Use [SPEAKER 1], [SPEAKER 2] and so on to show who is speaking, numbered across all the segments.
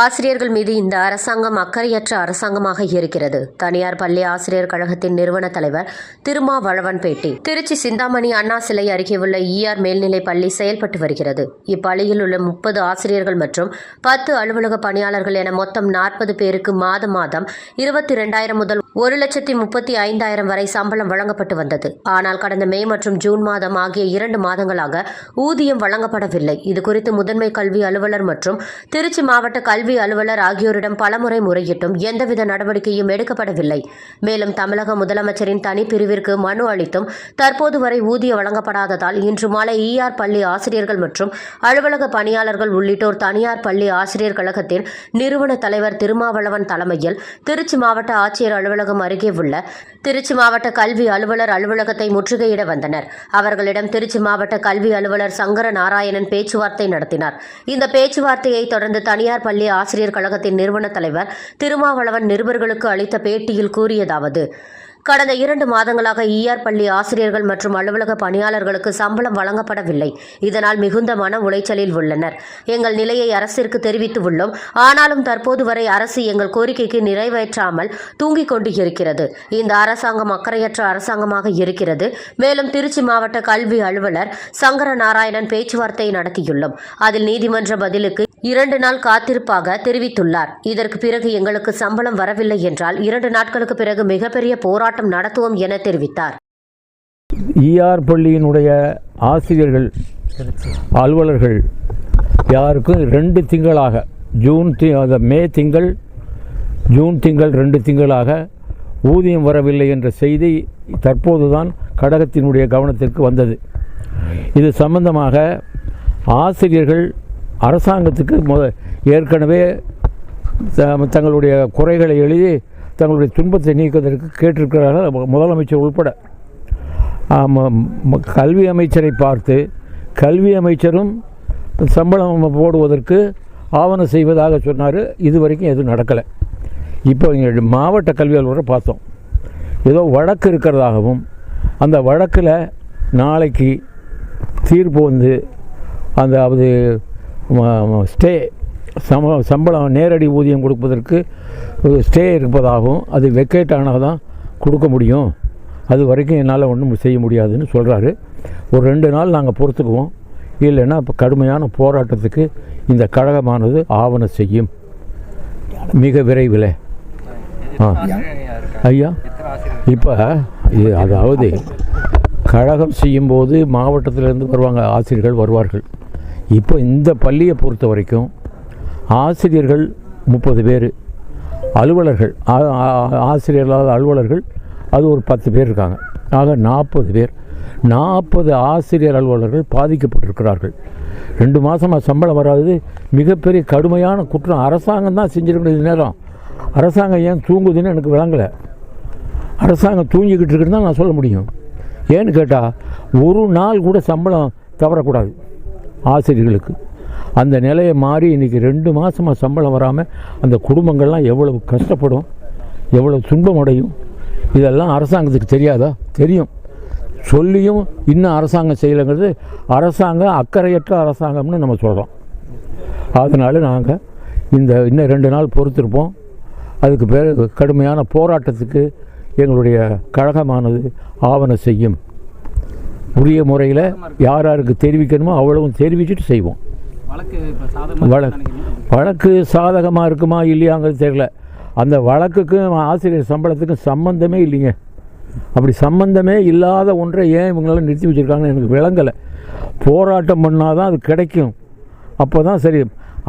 [SPEAKER 1] ஆசிரியர்கள் மீது இந்த அரசாங்கம் அக்கறையற்ற அரசாங்கமாக இருக்கிறது. தனியார் பள்ளி ஆசிரியர் கழகத்தின் நிறுவன தலைவர் திருமாவளவன் பேட்டி திருச்சி சிந்தாமணி அண்ணா சிலை அருகே உள்ள இஆர் மேல்நிலை பள்ளி செயல்பட்டு வருகிறது. இப்பள்ளியில் உள்ள முப்பது ஆசிரியர்கள் மற்றும் பத்து அலுவலக பணியாளர்கள் என மொத்தம் நாற்பது பேருக்கு மாதம் மாதம் இருபத்தி இரண்டாயிரம் முதல் ஒரு லட்சத்தி முப்பத்தி ஐந்தாயிரம் வரை சம்பளம் வழங்கப்பட்டு வந்தது. ஆனால் கடந்த மே மற்றும் ஜூன் மாதம் ஆகிய இரண்டு மாதங்களாக ஊதியம் வழங்கப்படவில்லை. இதுகுறித்து முதன்மை கல்வி அலுவலர் மற்றும் திருச்சி மாவட்ட கல்வி அலுவலர் ஆகியோரிடம் பலமுறை முறையிட்டும் எந்தவித நடவடிக்கையும் எடுக்கப்படவில்லை. மேலும் தமிழக முதலமைச்சரின் தனிப்பிரிவிற்கு மனு அளித்தும் தற்போது வரை ஊதியம் வழங்கப்படாததால் இன்று மாலை ஈஆர் பள்ளி ஆசிரியர்கள் மற்றும் அலுவலக பணியாளர்கள் உள்ளிட்டோர் தனியார் பள்ளி ஆசிரியர் கழகத்தின் நிறுவன தலைவர் திருமாவளவன் தலைமையில் திருச்சி மாவட்ட ஆட்சியர் அலுவலகம் அருகே உள்ள திருச்சி மாவட்ட கல்வி அலுவலர் அலுவலகத்தை முற்றுகையிட வந்தனர். அவர்களிடம் திருச்சி மாவட்ட கல்வி அலுவலர் சங்கர நாராயணன் பேச்சுவார்த்தை நடத்தினார். இந்த பேச்சுவார்த்தையை தொடர்ந்து தனியார் பள்ளி ஆசிரியர் கழகத்தின் நிறுவன தலைவர் திருமாவளவன் நிருபர்களுக்கு அளித்த பேட்டியில் கூறியதாவது கடந்த இரண்டு மாதங்களாக ஈஆர் பள்ளி ஆசிரியர்கள் மற்றும் அலுவலக பணியாளர்களுக்கு சம்பளம் வழங்கப்படவில்லை. இதனால் மிகுந்த மன உளைச்சலில் உள்ளனர். எங்கள் நிலையை அரசிற்கு தெரிவித்து உள்ளோம். ஆனாலும் தற்போது வரை அரசு எங்கள் கோரிக்கைக்கு நிறைவேற்றாமல் தூங்கிக் கொண்டு இருக்கிறது இந்த அரசாங்கம் அக்கறையற்ற அரசாங்கமாக இருக்கிறது. மேலும் திருச்சி மாவட்ட கல்வி அலுவலர் சங்கர நாராயணன் பேச்சுவார்த்தை நடத்தியுள்ளோம். அதில் நீதிமன்ற பதிலுக்கு இரண்டு நாள் காத்திருப்பாக தெரிவித்துள்ளார். இதற்கு பிறகு எங்களுக்கு சம்பளம் வரவில்லை என்றால் இரண்டு நாட்களுக்கு பிறகு மிகப்பெரிய போராட்டம் நடத்துவோம் என தெரிவித்தார்.
[SPEAKER 2] ஈஆர் பள்ளியினுடைய ஆசிரியர்கள் அலுவலர்கள் யாருக்கும் ரெண்டு திங்களாக ஜூன் தி மே திங்கள் ஜூன் திங்கள் ரெண்டு திங்களாக ஊதியம் வரவில்லை என்ற செய்தி தற்போதுதான் கடகத்தினுடைய கவனத்திற்கு வந்தது. இது சம்பந்தமாக ஆசிரியர்கள் அரசாங்கத்துக்கு முத ஏற்கனவே த- தங்களுடைய குறைகளை எழுதி தங்களுடைய துன்பத்தை நீக்குவதற்கு கேட்டிருக்கிறார்கள் முதலமைச்சர் உள்பட. கல்வி அமைச்சரை பார்த்து கல்வி அமைச்சரும் சம்பளம் போடுவதற்கு ஆவணம் செய்வதாக சொன்னார். இது வரைக்கும் எதுவும் நடக்கலை. இப்போ மாவட்ட கல்வி அலுவலரை பார்த்தோம். ஏதோ வழக்கு இருக்கிறதாகவும் அந்த வழக்கில் நாளைக்கு தீர்ப்பு வந்து அந்த அது ஸ்டே சம சம்பளம் நேரடி ஊதியம் கொடுப்பதற்கு ஒரு ஸ்டே இருப்பதாகவும் அது வெக்கேட் ஆனால் தான் கொடுக்க முடியும். அது வரைக்கும் என்னால் ஒன்றும் செய்ய முடியாதுன்னு சொல்கிறாரு ஒரு ரெண்டு நாள் நாங்கள் பொறுத்துக்குவோம். இல்லைன்னா இப்போ கடுமையான போராட்டத்துக்கு இந்த கழகமானது ஆவணம் செய்யும். மிக விரைவில். ஆ. ஐயா இப்போ இது அதாவது கழகம் செய்யும்போது மாவட்டத்திலேருந்து வருவாங்க ஆசிரியர்கள் வருவார்கள். இப்போ இந்த பள்ளியை பொறுத்த வரைக்கும் ஆசிரியர்கள் முப்பது பேர். அலுவலர்கள் ஆ- ஆசிரியர்களாக அலுவலர்கள் அது ஒரு பத்து பேர் இருக்காங்க. ஆக நாற்பது பேர். நாற்பது ஆசிரியர் அலுவலர்கள் பாதிக்கப்பட்டிருக்கிறார்கள். ரெண்டு மாதமாக சம்பளம் வராதது மிகப்பெரிய கடுமையான குற்றம். அரசாங்கம் தான் செஞ்சிருக்கணும் நேரம். அரசாங்கம் ஏன் தூங்குதுன்னு எனக்கு விளங்கலை. அரசாங்கம் தூங்கிக்கிட்டு இருக்குன்னு தான் நான் சொல்ல முடியும். ஏன்னு கேட்டால் ஒரு நாள் கூட சம்பளம் தவறக்கூடாது. ஆசிரியர்களுக்கு. அந்த நிலையை மாறி இன்றைக்கி ரெண்டு மாதமாக சம்பளம் வராமல் அந்த குடும்பங்கள்லாம் எவ்வளவு கஷ்டப்படும் எவ்வளவு துன்பம் அடையும்? இதெல்லாம் அரசாங்கத்துக்கு தெரியாதா? தெரியும். சொல்லியும் இன்னும் அரசாங்கம் செய்யலைங்கிறது அரசாங்கம் அக்கறையற்ற அரசாங்கம்னு நம்ம சொல்கிறோம் அதனால் நாங்கள் இந்த இன்னும் ரெண்டு நாள் பொறுத்திருப்போம். அதுக்கு பேர் கடுமையான போராட்டத்துக்கு எங்களுடைய கழகமானது ஆவணம் செய்யும். உரிய முறையில் யார் யாருக்கு தெரிவிக்கணுமோ அவ்வளவும் தெரிவிச்சுட்டு செய்வோம். வழக்கு வழக்கு சாதகமாக இருக்குமா இல்லையாங்கிறது தெரியல. அந்த வழக்குக்கும் ஆசிரியர் சம்பளத்துக்கும் சம்பந்தமே இல்லைங்க. அப்படி சம்பந்தமே இல்லாத ஒன்றை ஏன் இவங்களால நிறுத்தி வச்சுருக்காங்கன்னு எனக்கு விளங்கலை. போராட்டம் பண்ணால் தான் அது கிடைக்கும். அப்போ தான் சரி.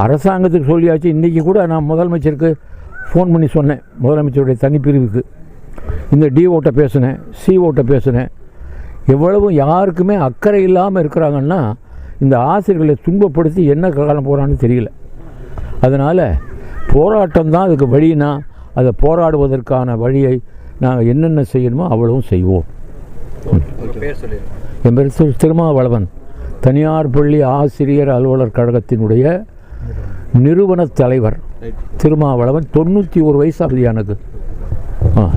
[SPEAKER 2] அரசாங்கத்துக்கு சொல்லியாச்சு. இன்றைக்கி கூட நான் முதலமைச்சருக்கு ஃபோன் பண்ணி சொன்னேன். முதலமைச்சருடைய தனிப்பிரிவுக்கு. இந்த டி ஓட்ட பேசினேன் சி ஓட்ட பேசினேன். எவ்வளவு யாருக்குமே அக்கறை இல்லாமல் இருக்கிறாங்கன்னா இந்த ஆசிரியர்களை துன்பப்படுத்தி என்ன காலம் போகிறான்னு தெரியல. அதனால் போராட்டம் தான் அதுக்கு வழினா அதை போராடுவதற்கான வழியை நாங்கள் என்னென்ன செய்யணுமோ அவ்வளவும் செய்வோம். என் பேர் திரு திருமாவளவன். தனியார் பள்ளி ஆசிரியர் அலுவலர் கழகத்தினுடைய நிறுவன தலைவர் திருமாவளவன். தொண்ணூற்றி ஒரு வயசு ஆகுது எனக்கு. ஆ.